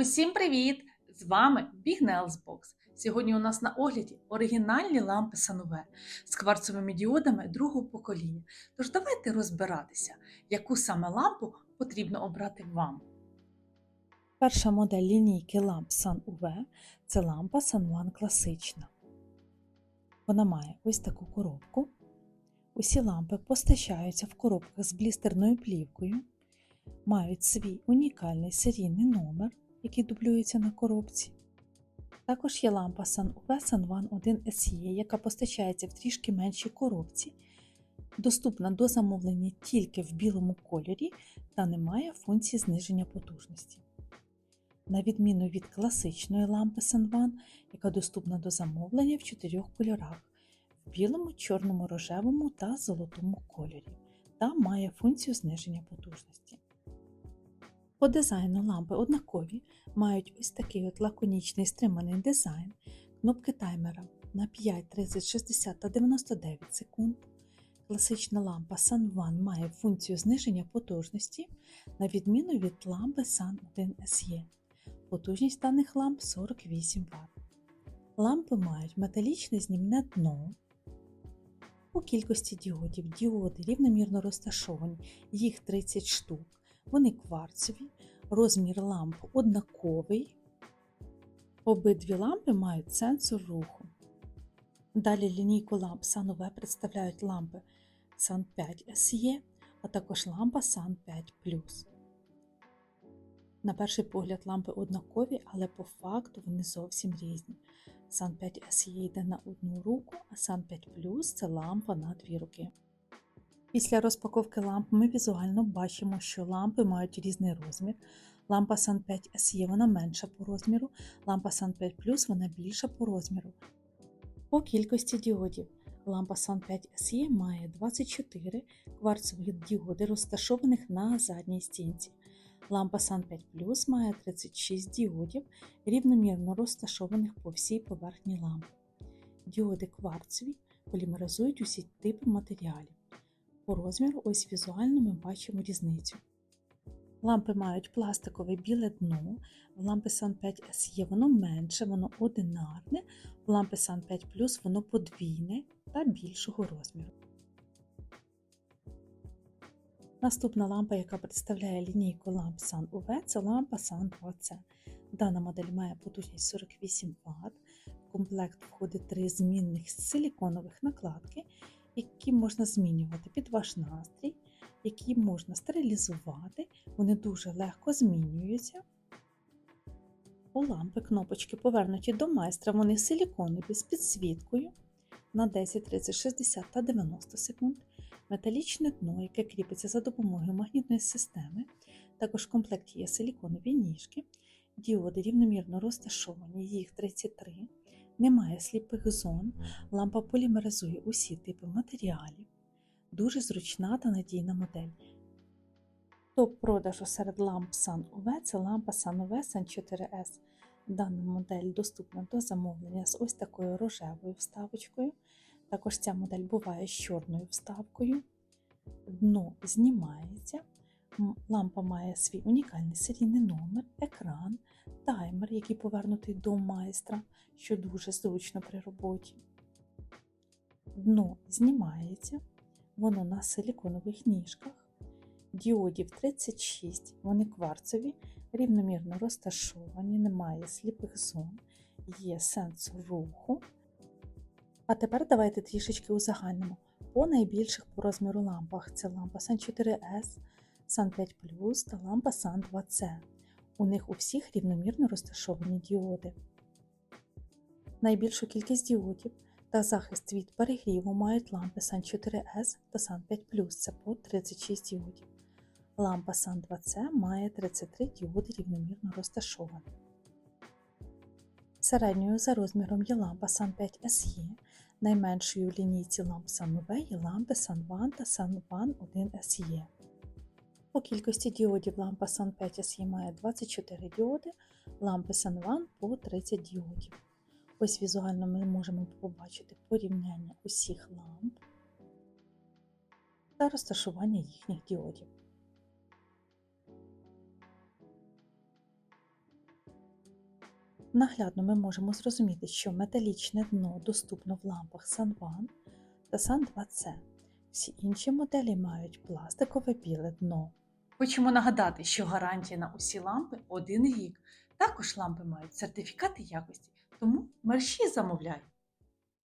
Усім привіт! З вами Big Nails Box. Сьогодні у нас на огляді оригінальні лампи Сануве з кварцевими діодами другого покоління. Тож давайте розбиратися, яку саме лампу потрібно обрати вам. Перша модель лінійки ламп Sun UV – це лампа Sun One класична. Вона має ось таку коробку. Усі лампи постачаються в коробках з блістерною плівкою, мають свій унікальний серійний номер, який дублюється на коробці. Також є лампа Sun UV Sun One 1 SE, яка постачається в трішки меншій коробці, доступна до замовлення тільки в білому кольорі та не має функції зниження потужності. На відміну від класичної лампи Sun яка доступна до замовлення в чотирьох кольорах в білому, чорному, рожевому та золотому кольорі, та має функцію зниження потужності. По дизайну лампи однакові, мають ось такий от лаконічний стриманий дизайн, кнопки таймера на 5, 30, 60 та 99 секунд. Класична лампа Sun One має функцію зниження потужності, на відміну від лампи Sun 1 SE. Потужність даних ламп 48 Вт. Лампи мають металічне знімне дно. По кількості діодів діоди рівномірно розташовані, їх 30 штук. Вони кварцеві, розмір ламп однаковий. Обидві лампи мають сенсор руху. Далі лінійку ламп SunUV представляють лампи Sun 5 SE, а також лампа Sun 5 На перший погляд лампи однакові, але по факту вони зовсім різні. Sun 5 SE йде на одну руку, а Sun 5 Plus це лампа на дві руки. Після розпаковки ламп ми візуально бачимо, що лампи мають різний розмір. Лампа Sun 5 SE вона менша по розміру, лампа Sun 5 Plus вона більша по розміру. По кількості діодів. Лампа Sun 5 SE має 24 кварцевих діоди, розташованих на задній стінці. Лампа Sun 5 Plus має 36 діодів, рівномірно розташованих по всій поверхні ламп. Діоди кварцеві полімеризують усі типи матеріалів. По розміру ось візуально ми бачимо різницю. Лампи мають пластикове біле дно, в лампи Sun 5 SE воно менше, воно одинарне, в лампи Sun 5 Plus воно подвійне та більшого розміру. Наступна лампа, яка представляє лінійку ламп Sun UV, це лампа Sun 2C. Дана модель має потужність 48 Вт. В комплект входить три змінних силіконових накладки, які можна змінювати під ваш настрій, які можна стерилізувати, вони дуже легко змінюються. У лампи кнопочки повернуті до майстра, вони силіконові з підсвіткою на 10, 30, 60 та 90 секунд, металічне дно, яке кріпиться за допомогою магнітної системи. Також в комплекті є силіконові ніжки, діоди рівномірно розташовані, їх 33, немає сліпих зон, лампа полімеризує усі типи матеріалів, дуже зручна та надійна модель. Топ продажу серед ламп Sun UV це лампа Sun UV Sun 4S. Дана модель доступна до замовлення з ось такою рожевою вставочкою. Також ця модель буває з чорною вставкою. Дно знімається. Лампа має свій унікальний серійний номер, екран, таймер, який повернутий до майстра, що дуже зручно при роботі. Дно знімається, воно на силіконових ніжках. Діодів 36, вони кварцеві, рівномірно розташовані, немає сліпих зон, є сенсор руху. А тепер давайте трішечки узагальнимо. По найбільших по розміру лампах це лампа Sun 4S, Sun 5 та лампа Sun 2C. У них у всіх рівномірно розташовані діоди. Найбільшу кількість діодів та захист від перегріву мають лампи Sun 4S та Sun 5 Plus це по 36 діодів. Лампа Sun 2C має 33 діоди рівномірно розташовані. Середньою за розміром є лампа Sun 5 SE, найменшою в лінійці ламп Sun UV є лампи Sun One та Sun One 1 SE. По кількості діодів лампа Sun 5 SE має 24 діоди, лампи Sun One по 30 діодів. Ось візуально ми можемо побачити порівняння усіх ламп та розташування їхніх діодів. Наглядно ми можемо зрозуміти, що металічне дно доступно в лампах Sun1 та Sun 2C. Всі інші моделі мають пластикове біле дно. Хочемо нагадати, що гарантія на усі лампи один рік. Також лампи мають сертифікати якості, тому мерщі замовляй.